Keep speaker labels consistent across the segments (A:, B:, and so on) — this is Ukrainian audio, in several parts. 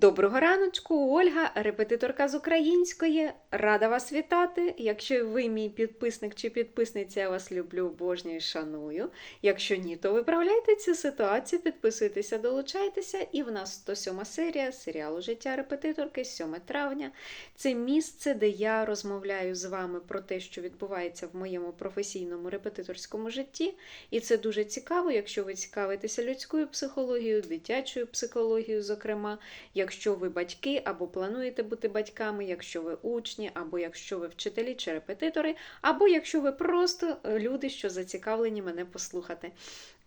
A: Доброго раночку, Ольга, репетиторка з української. Рада вас вітати. Якщо ви мій підписник чи підписниця, я вас люблю, обожнюю і шаную. Якщо ні, то виправляйте цю ситуацію, підписуйтеся, долучайтеся. І в нас 107 серія серіалу Життя репетиторки, 7 травня. Це місце, де я розмовляю з вами про те, що відбувається в моєму професійному репетиторському житті. І це дуже цікаво, якщо ви цікавитеся людською психологією, дитячою психологією, зокрема. Якщо ви батьки або плануєте бути батьками, якщо ви учні, або якщо ви вчителі чи репетитори, або якщо ви просто е, люди, що зацікавлені мене послухати.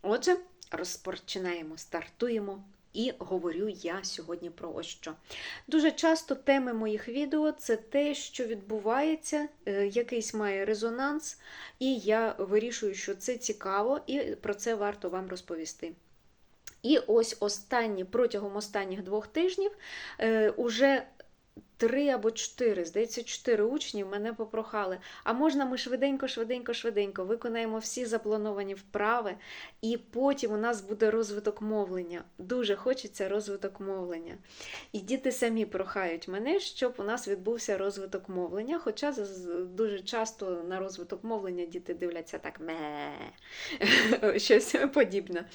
A: Отже, розпочинаємо, стартуємо. І говорю я сьогодні про ось що. Дуже часто теми моїх відео це те, що відбувається, е, якийсь має резонанс, і я вирішую, що це цікаво, і про це варто вам розповісти. І ось останні, протягом останніх двох тижнів е, уже три або чотири, здається, чотири учні мене попрохали. А можна ми швиденько, швиденько, швиденько виконаємо всі заплановані вправи, і потім у нас буде розвиток мовлення. Дуже хочеться розвиток мовлення. І діти самі прохають мене, щоб у нас відбувся розвиток мовлення. Хоча дуже часто на розвиток мовлення діти дивляться так щось подібне.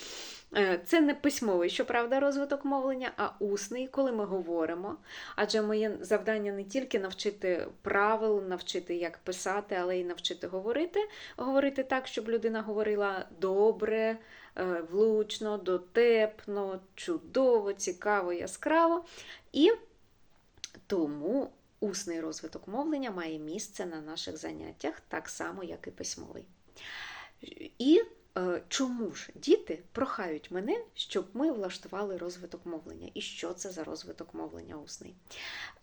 A: Е, Це не письмовий, щоправда, розвиток мовлення, а усний, коли ми говоримо. Адже моє завдання не тільки навчити правил, навчити, як писати, але й навчити говорити. Говорити так, щоб людина говорила добре, е, влучно, дотепно, чудово, цікаво, яскраво. І тому усний розвиток мовлення має місце на наших заняттях, так само, як і письмовий. І чому ж діти прохають мене, щоб ми влаштували розвиток мовлення? І що це за розвиток мовлення усний?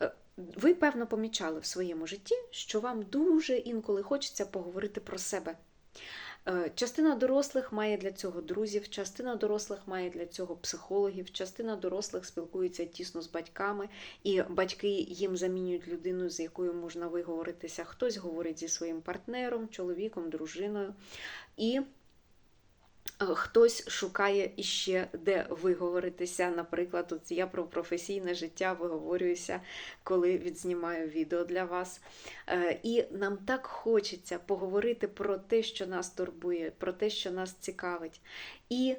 A: Е, Ви, певно, помічали в своєму житті, що вам дуже інколи хочеться поговорити про себе. Е, Частина дорослих має для цього друзів, частина дорослих має для цього психологів, частина дорослих спілкується тісно з батьками, і батьки їм замінюють людину, з якою можна виговоритися. Хтось говорить зі своїм партнером, чоловіком, дружиною. І е, Хтось шукає іще де виговоритися. Наприклад, от я про професійне життя виговорююся, коли відзнімаю відео для вас. Е, І нам так хочеться поговорити про те, що нас турбує, про те, що нас цікавить. І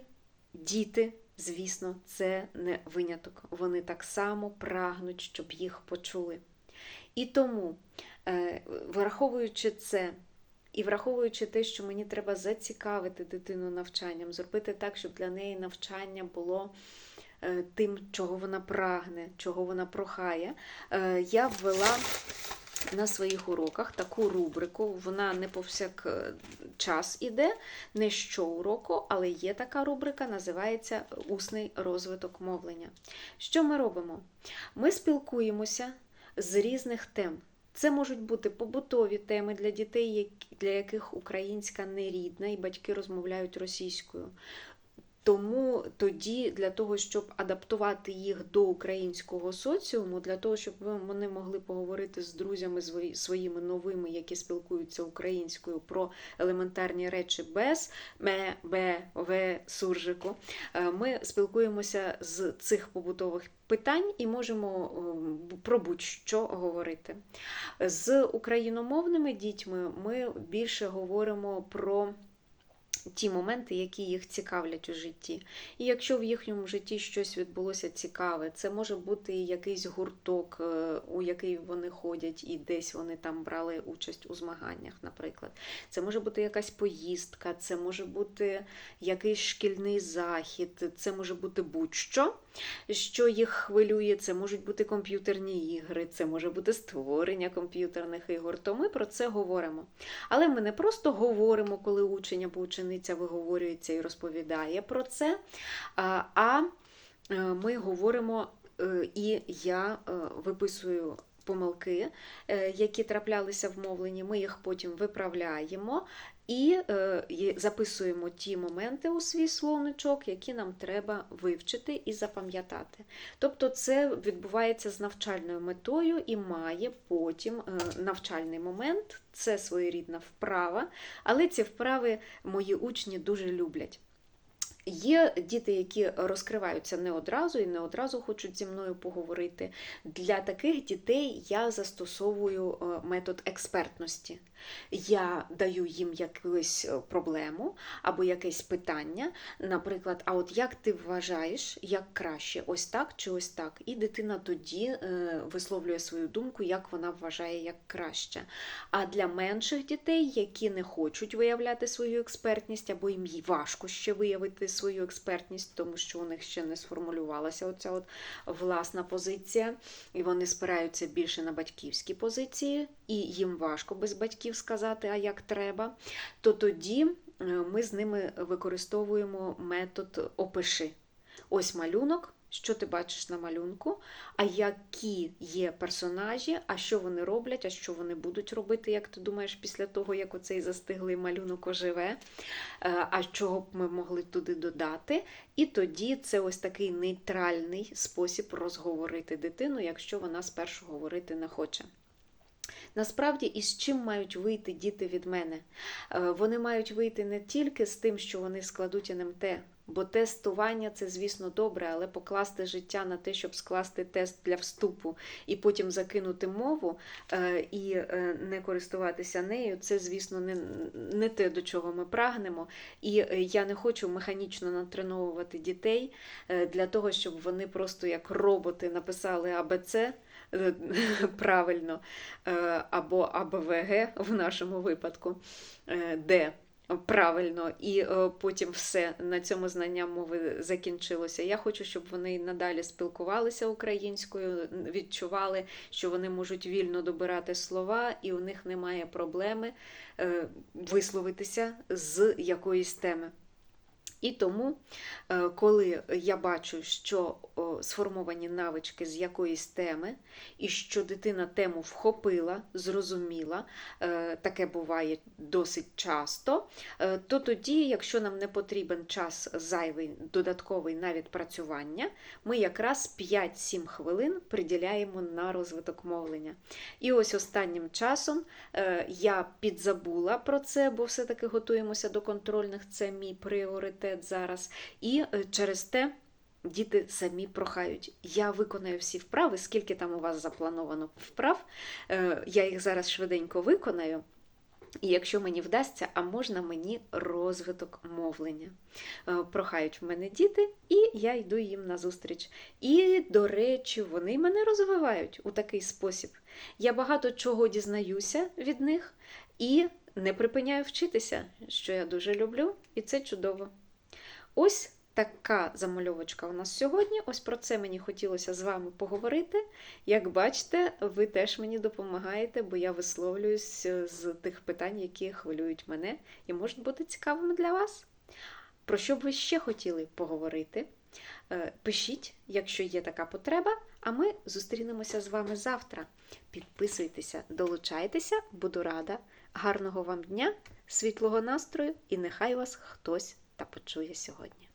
A: діти, звісно, це не виняток. Вони так само прагнуть, щоб їх почули. І тому, е, враховуючи це, і враховуючи те, що мені треба зацікавити дитину навчанням, зробити так, щоб для неї навчання було е, тим, чого вона прагне, чого вона прохає, е, я ввела на своїх уроках таку рубрику. Вона не повсякчас іде, не щоуроку, але є така рубрика, називається Усний розвиток мовлення. Що ми робимо? Ми спілкуємося з різних тем. Це можуть бути побутові теми для дітей, для яких українська не рідна, і батьки розмовляють російською. Тому тоді, для того, щоб адаптувати їх до українського соціуму, для того, щоб вони могли поговорити з друзями свої- своїми новими, які спілкуються українською про елементарні речі без ме, бе, ве, суржику, е, ми спілкуємося з цих побутових питань і можемо е, про будь-що говорити. З україномовними дітьми ми більше говоримо про ті моменти, які їх цікавлять у житті. І якщо в їхньому житті щось відбулося цікаве, це може бути якийсь гурток, е, у який вони ходять, і десь вони там брали участь у змаганнях, наприклад. Це може бути якась поїздка, це може бути якийсь шкільний захід, це може бути будь-що, що їх хвилює, це можуть бути комп'ютерні ігри, це може бути створення комп'ютерних ігор. То ми про це говоримо. Але ми не просто говоримо, коли учень або учениця виговорюється і розповідає про це, а е, ми говоримо е, і я е, виписую. Помилки, які траплялися в мовленні, ми їх потім виправляємо і е, записуємо ті моменти у свій словничок, які нам треба вивчити і запам'ятати. Тобто це відбувається з навчальною метою і має потім е, навчальний момент, це своєрідна вправа, але ці вправи мої учні дуже люблять. Є діти, які розкриваються не одразу і не одразу хочуть зі мною поговорити. Для таких дітей я застосовую е, метод експертності. Я даю їм якусь е, проблему або якесь питання. Наприклад, а от як ти вважаєш, як краще, ось так чи ось так? І дитина тоді е, висловлює свою думку, як вона вважає як краще. А для менших дітей, які не хочуть виявляти свою експертність, або їм важко ще виявити свою експертність, тому що у них ще не сформулювалася оця от власна позиція, і вони спираються більше на батьківські позиції, і їм важко без батьків сказати, а як треба, то тоді е, ми з ними використовуємо метод опиши. Ось малюнок. Що ти бачиш на малюнку, а які є персонажі, а що вони роблять, а що вони будуть робити, як ти думаєш, після того, як оцей застиглий малюнок оживе, Е, а чого б ми могли туди додати. І тоді це ось такий нейтральний спосіб розговорити дитину, якщо вона спершу говорити не хоче. Насправді, із чим мають вийти діти від мене? Е, Вони мають вийти не тільки з тим, що вони складуть НМТ, бо тестування це, звісно, добре, але покласти життя на те, щоб скласти тест для вступу і потім закинути мову е, і е, не користуватися нею, це, звісно, не, не те, до чого ми прагнемо. І е, я не хочу механічно натреновувати дітей для того, щоб вони просто як роботи написали АБЦ правильно, або АБВГ в нашому випадку, де правильно, і е, потім все на цьому знання мови закінчилося. Я хочу, щоб вони надалі спілкувалися українською, відчували, що вони можуть вільно добирати слова, і у них немає проблеми е, висловитися з якоїсь теми. І тому, е, коли я бачу, що сформовані навички з якоїсь теми, і що дитина тему вхопила, зрозуміла, е, таке буває досить часто, е, то тоді, якщо нам не потрібен час зайвий, додатковий на відпрацювання, ми якраз 5-7 хвилин приділяємо на розвиток мовлення. І ось останнім часом я підзабула про це, бо все-таки готуємося до контрольних, це мій пріоритет зараз. І е, через те. Діти самі прохають. Я виконаю всі вправи, скільки там у вас заплановано вправ. Е, Я їх зараз швиденько виконаю. І якщо мені вдасться, а можна мені розвиток мовлення. Е, Прохають в мене діти, і я йду їм назустріч. І, до речі, вони мене розвивають у такий спосіб. Я багато чого дізнаюся від них і не припиняю вчитися, що я дуже люблю, і це чудово. Ось така замальовочка у нас сьогодні. Ось про це мені хотілося з вами поговорити. Як бачите, ви теж мені допомагаєте, бо я висловлююсь з тих питань, які хвилюють мене і можуть бути цікавими для вас. Про що б ви ще хотіли поговорити? Е, Пишіть, якщо є така потреба, а ми зустрінемося з вами завтра. Підписуйтеся, долучайтеся, буду рада. Гарного вам дня, світлого настрою і нехай вас хтось та почує сьогодні.